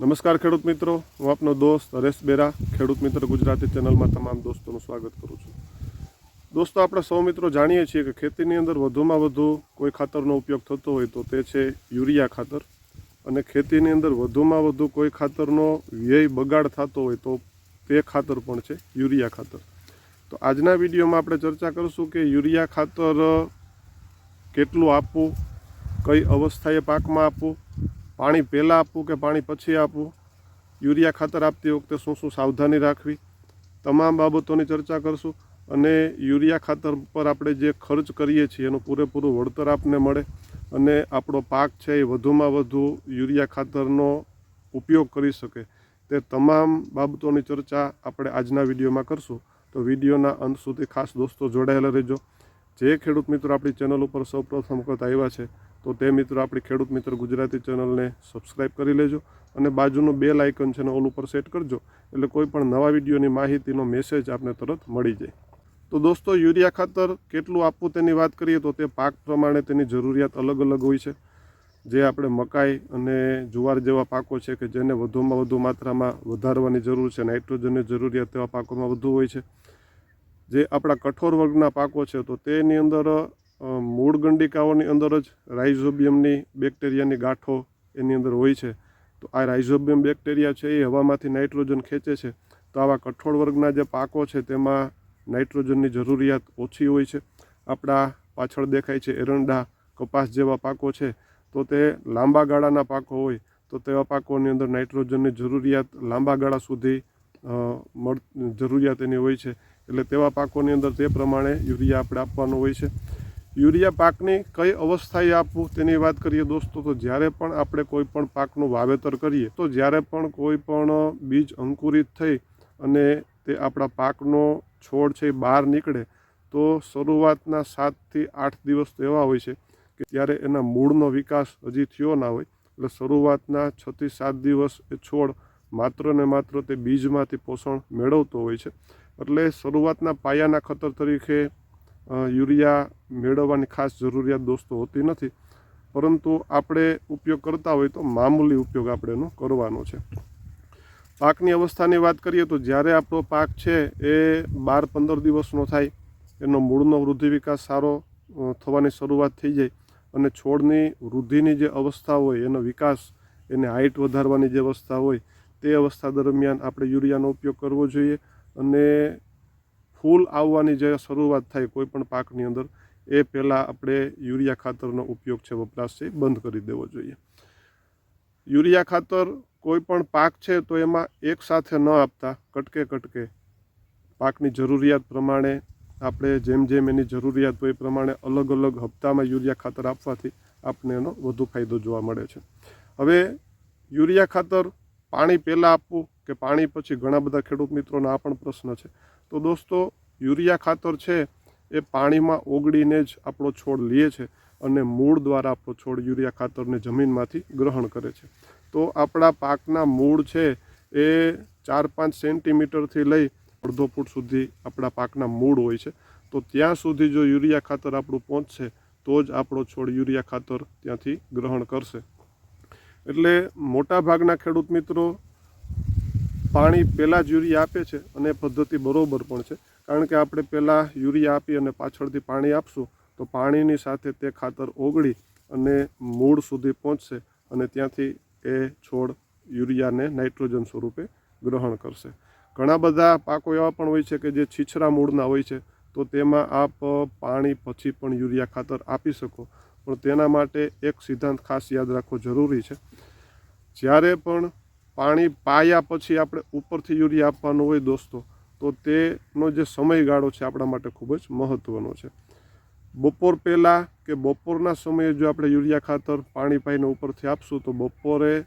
નમસ્કાર ખેડૂત મિત્રો. હું આપનો દોસ્ત હરેશ બેરા, ખેડૂત મિત્ર ગુજરાતી ચેનલમાં તમામ દોસ્તોનું સ્વાગત કરું છું. દોસ્તો, આપણે સૌ મિત્રો જાણીએ છીએ કે ખેતીની અંદર વધુમાં વધુ કોઈ ખાતરનો ઉપયોગ થતો હોય તો તે છે યુરિયા ખાતર. અને ખેતીની અંદર વધુમાં વધુ કોઈ ખાતરનો વ્યય બગાડ થતો હોય તો તે ખાતર પણ છે યુરિયા ખાતર. તો આજના વિડીયોમાં આપણે ચર્ચા કરીશું કે યુરિયા ખાતર કેટલું આપવું, કઈ અવસ્થાએ પાકમાં આપવું પાણી પહેલાં આપવું કે પાણી પછી આપવું? યુરિયા ખાતર આપતી વખતે શું શું સાવધાની રાખવી? તમામ બાબતોની ચર્ચા કરશું અને યુરિયા ખાતર પર આપણે જે ખર્ચ કરીએ છીએ એનું પૂરેપૂરું વળતર આપને મળે અને આપણો પાક છે એ વધુમાં વધુ યુરિયા ખાતરનો ઉપયોગ કરી શકે. તે તમામ બાબતોની ચર્ચા આપણે આજના વિડીયોમાં કરશું. તો વિડીયોના અંત સુધી ખાસ દોસ્તો જોડાયેલા રહેજો. જે ખેડૂત મિત્રો આપણી ચેનલ ઉપર સૌપ્રથમ વખત આવ્યા છે તો તે મિત્રો આપણી ખેડૂત મિત્ર ગુજરાતી ચેનલને સબસ્ક્રાઈબ કરી લેજો અને બાજુનું બે લાઇકન છે ને ઓલ ઉપર સેટ કરજો. એટલે કોઈ પણ નવા વિડીયોની માહિતીનો મેસેજ આપને તરત મળી જાય. તો દોસ્તો, યુરિયા ખાતર કેટલું આપવું તેની વાત કરીએ તો તે પાક પ્રમાણે તેની જરૂરિયાત અલગ અલગ હોય છે. જે આપણે મકાઈ અને જુવાર જેવા પાકો છે કે જેને વધુમાં વધુ માત્રામાં વધારવાની જરૂર છે, નાઇટ્રોજનની જરૂરિયાત તેવા પાકોમાં વધુ હોય છે. જે આપણા કઠોર વર્ગના પાકો છે તો તેની અંદર મૂળ ગંડિકાઓની અંદર જ રાઇઝોબિયમની બેક્ટેરિયાની ગાંઠો એની અંદર હોય છે. તો આ રાઇઝોબિયમ બેક્ટેરિયા છે એ હવામાંથી નાઇટ્રોજન ખેંચે છે. તો આવા કઠોળ વર્ગના જે પાકો છે તેમાં નાઇટ્રોજનની જરૂરિયાત ઓછી હોય છે. આપણા પાછળ દેખાય છે એરંડા, કપાસ જેવા પાકો છે. તો તે લાંબા ગાળાના પાકો હોય તો તેવા પાકોની અંદર નાઇટ્રોજનની જરૂરિયાત લાંબા ગાળા સુધી જરૂરિયાત એની હોય છે. એટલે તેવા પાકોની અંદર તે પ્રમાણે યુરિયા આપણે આપવાનું હોય છે. યુરિયા પાકની કઈ અવસ્થાએ આપવું તેની વાત કરીએ દોસ્તો, તો જ્યારે પણ આપણે કોઈ પણ પાકનું વાવેતર કરીએ, તો જ્યારે પણ કોઈ પણ બીજ અંકુરિત થઈ અને તે આપણા પાકનો છોડ છે બહાર નીકળે, તો શરૂઆતના સાતથી આઠ દિવસ તો એવા હોય છે કે ત્યારે એના મૂળનો વિકાસ હજી થયો ના હોય. એટલે શરૂઆતના છથી સાત દિવસ એ છોડ માત્ર ને માત્ર તે બીજમાંથી પોષણ મેળવતો હોય છે. એટલે શરૂઆતના પાયાના ખતર તરીકે યુરિયા મેળવવાની ખાસ જરૂરિયાત દોસ્તો હોતી નથી. પરંતુ આપણે ઉપયોગ કરતા હોય તો મામૂલી ઉપયોગ આપણે એનો કરવાનો છે. પાકની અવસ્થાની વાત કરીએ તો જ્યારે આપણો પાક છે એ બાર પંદર દિવસનો થાય, એનો મૂળનો વૃદ્ધિ વિકાસ સારો થવાની શરૂઆત થઈ જાય અને છોડની વૃદ્ધિની જે અવસ્થા હોય, એનો વિકાસ, એને હાઇટ વધારવાની જે અવસ્થા હોય, તે અવસ્થા દરમિયાન આપણે યુરિયાનો ઉપયોગ કરવો જોઈએ અને ફૂલ આવવાની જે શરૂઆત થાય કોઈ પણ પાકની અંદર, એ પહેલાં આપણે યુરિયા ખાતરનો ઉપયોગ છે વપરાશ છે બંધ કરી દેવો જોઈએ. યુરિયા ખાતર કોઈ પણ પાક છે તો એમાં એક સાથે ન આપતા, કટકે કટકે. પાકની જરૂરિયાત પ્રમાણે આપણે જેમ જેમ એની જરૂરિયાત હોય એ પ્રમાણે અલગ અલગ હપ્તામાં યુરિયા ખાતર આપવાથી આપને એનો વધુ ફાયદો જોવા મળે છે. હવે યુરિયા ખાતર પાણી પહેલાં આપવું કે પાણી પછી ઘણા બધા ખેડૂત મિત્રોના આ પણ પ્રશ્ન છે. તો દોસ્તો, યુરિયા ખાતર છે, એ પાણીમાં ઓગળીને જ આપણો છોડ લે છે અને મૂળ દ્વારા આપણો છોડ યુરિયા ખાતરને જમીનમાંથી ગ્રહણ કરે છે. તો આપણા પાકના મૂળ છે એ ચાર પાંચ સેન્ટીમીટરથી લઈ અડધો ફૂટ સુધી આપણા પાકના મૂળ હોય છે. તો ત્યાં સુધી જો યુરિયા ખાતર આપણું પહોંચશે, તો જ આપણો છોડ યુરિયા ખાતર ત્યાંથી ગ્રહણ કરશે. એટલે મોટાભાગના ખેડૂત મિત્રો પાણી પહેલાં જ યુરિયા આપે છે અને પદ્ધતિ બરોબર પણ છે. કારણ કે આપણે પહેલાં યુરિયા આપી અને પાછળથી પાણી આપશું તો પાણીની સાથે તે ખાતર ઓગળી અને મૂળ સુધી પહોંચશે અને ત્યાંથી એ છોડ યુરિયાને નાઇટ્રોજન સ્વરૂપે ગ્રહણ કરશે. ઘણા બધા પાકો એવા પણ હોય છે કે જે છીછરા મૂળના હોય છે, તો તેમાં આપ પાણી પછી પણ યુરિયા ખાતર આપી શકો. પણ તેના માટે એક સિદ્ધાંત ખાસ યાદ રાખવો જરૂરી છે. જ્યારે પણ પાણી પાયા પછી આપણે ઉપરથી યુરિયા આપવાનું હોય દોસ્તો, તો તેનો જે સમયગાળો છે આપણા માટે ખૂબ જ મહત્ત્વનો છે. બપોર પહેલાં કે બપોરના સમયે જો આપણે યુરિયા ખાતર પાણી પાઈને ઉપરથી આપશું, તો બપોરે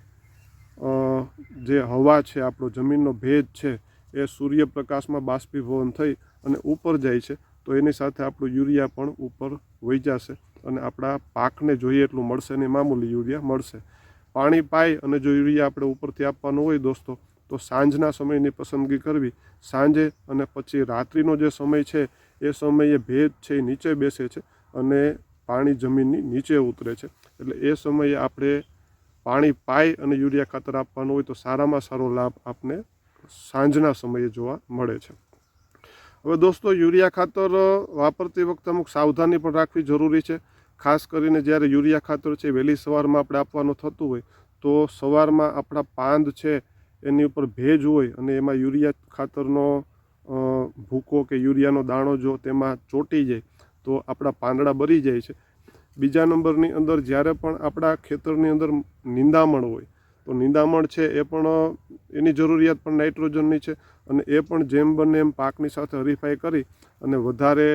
જે હવા છે, આપણો જમીનનો ભેજ છે, એ સૂર્યપ્રકાશમાં બાષ્પીભવન થઈ અને ઉપર જાય છે, તો એની સાથે આપણું યુરિયા પણ ઉપર વહી જશે અને આપણા પાકને જોઈએ એટલું મળશે ને મામૂલી યુરિયા મળશે. પાણી પાય અને જો યુરિયા આપણે ઉપરથી આપવાનું હોય દોસ્તો, તો સાંજના સમયની પસંદગી કરવી. સાંજે અને પછી રાત્રિનો જે સમય છે, એ સમયે ભેજ છે એ નીચે બેસે છે અને પાણી જમીનની નીચે ઉતરે છે. એટલે એ સમયે આપણે પાણી પાય અને યુરિયા ખાતર આપવાનું હોય તો સારામાં સારો લાભ આપને સાંજના સમયે જોવા મળે છે. હવે દોસ્તો, યુરિયા ખાતર વાપરતી વખતે અમુક સાવધાની પણ રાખવી જરૂરી છે. ખાસ કરીને જ્યારે યુરિયા ખાતર છે વહેલી સવારમાં આપણે આપવાનું થતું હોય, તો સવારમાં આપણા પાંદ છે એની ઉપર ભેજ હોય અને એમાં યુરિયા ખાતરનો ભૂકો કે યુરિયાનો દાણો જો તેમાં ચોંટી જાય, તો આપણા પાંદડા બરી જાય છે. બીજા નંબરની અંદર જ્યારે પણ આપણા ખેતરની અંદર નિંદામણ હોય, તો નિંદામણ છે એ પણ, એની જરૂરિયાત પણ નાઇટ્રોજનની છે અને એ પણ જેમ બને એમ પાકની સાથે હરીફાઈ કરી અને વધારે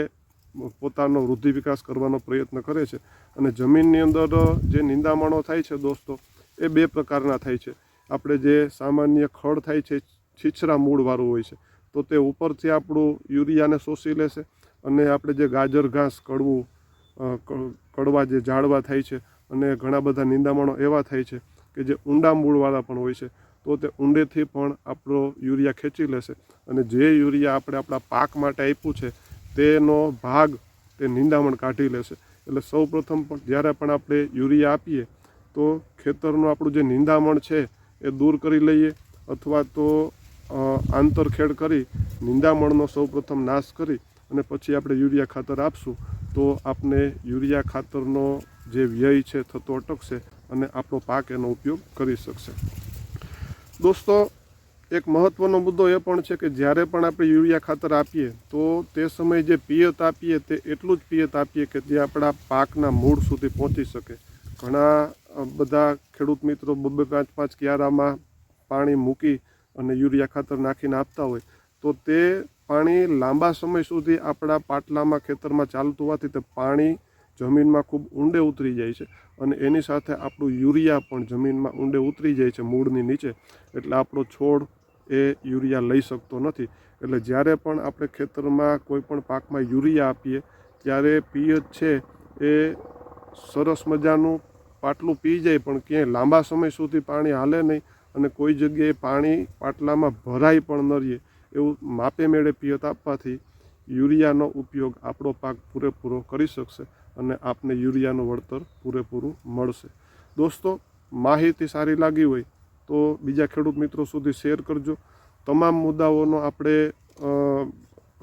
પોતાનો વૃદ્ધિ વિકાસ કરવાનો પ્રયત્ન કરે છે. અને જમીનની અંદર જે નિંદામણો થાય છે દોસ્તો, એ બે પ્રકારના થાય છે. આપણે જે સામાન્ય ખડ થાય છે, છીછરા મૂળવાળું હોય છે, તો તે ઉપરથી આપણું યુરિયાને શોષી લેશે અને આપણે જે ગાજર ઘાસ કડવું કડવા જે ઝાડવા થાય છે, અને ઘણા બધા નિંદામણો એવા થાય છે કે જે ઊંડા મૂળવાળા પણ હોય છે, તો તે ઊંડેથી પણ આપણો યુરિયા ખેંચી લેશે. અને જે યુરિયા આપણે આપણા પાક માટે આપ્યું છે તેનો ભાગ તે નિંદામણ કાઢી લેશે. એટલે સૌ પ્રથમ પણ જ્યારે પણ આપણે યુરિયા આપીએ, તો ખેતરનું આપણું જે નિંદામણ છે એ દૂર કરી લઈએ અથવા તો આંતરખેડ કરી નિંદામણનો સૌ પ્રથમ નાશ કરી અને પછી આપણે યુરિયા ખાતર આપશું. તો આપણે યુરિયા ખાતરનો જે વ્યય છે, થતો અટકશે અને આપણો પાક એનો ઉપયોગ કરી શકશે. દોસ્તો એક મહત્વનો મુદ્દો એ પણ છે કે જ્યારે પણ આપણે યુરિયા ખાતર આપીએ, તો તે સમયે જે પિયત આપીએ તે એટલું જ પિયત આપીએ કે જે આપણા પાકના મૂળ સુધી પહોંચી શકે. ઘણા બધા ખેડૂત મિત્રો બબે પાંચ પાંચ ક્યારામાં પાણી મૂકી અને યુરિયા ખાતર નાખીને આપતા હોય, તો તે પાણી લાંબા સમય સુધી આપણા પાટલામાં, ખેતરમાં ચાલતું હોવાથી તે પાણી જમીનમાં ખૂબ ઊંડે ઉતરી જાય છે અને એની સાથે આપણું યુરિયા પણ જમીનમાં ઊંડે ઉતરી જાય છે મૂળની નીચે. એટલે આપણો છોડ એ યુરિયા લઈ શકતો નથી. એટલે જ્યારે પણ આપણે ખેતરમાં કોઈ પણ પાકમાં યુરિયા આપીએ, ત્યારે પિયત છે એ સરસ મજાનું પાટલું પી જાય પણ ક્યાંય લાંબા સમય સુધી પાણી હાલે નહીં અને કોઈ જગ્યાએ પાણી પાટલામાં ભરાય પણ ન રહીએ એવું માપે મેળે પિયત આપવાથી યુરિયાનો ઉપયોગ આપણો પાક પૂરેપૂરો કરી શકશે અને આપને યુરિયાનું વળતર પૂરેપૂરું મળશે. દોસ્તો, માહિતી સારી લાગી હોય તો બીજા ખેડૂત મિત્રો સુધી શેર કરજો. તમામ મુદ્દાઓનો આપણે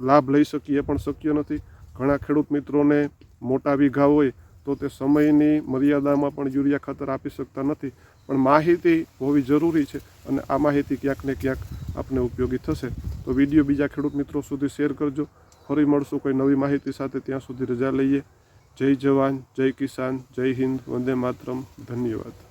લાભ લઈ શકીએ પણ શક્ય નથી. ઘણા ખેડૂત મિત્રોને મોટા વીઘા હોય તો તે સમયની મર્યાદામાં પણ યુરિયા ખાતર આપી શકતા નથી. પણ માહિતી હોવી જરૂરી છે અને આ માહિતી ક્યાંક ને ક્યાંક આપને ઉપયોગી થશે. તો વીડિયો બીજા ખેડૂત મિત્રો સુધી શેર કરજો. ફરી મળશું કોઈ નવી માહિતી સાથે. ત્યાં સુધી રજા લઈએ. જય જવાન, જય કિસાન, જય હિન્દ, વંદે માતરમ. ધન્યવાદ.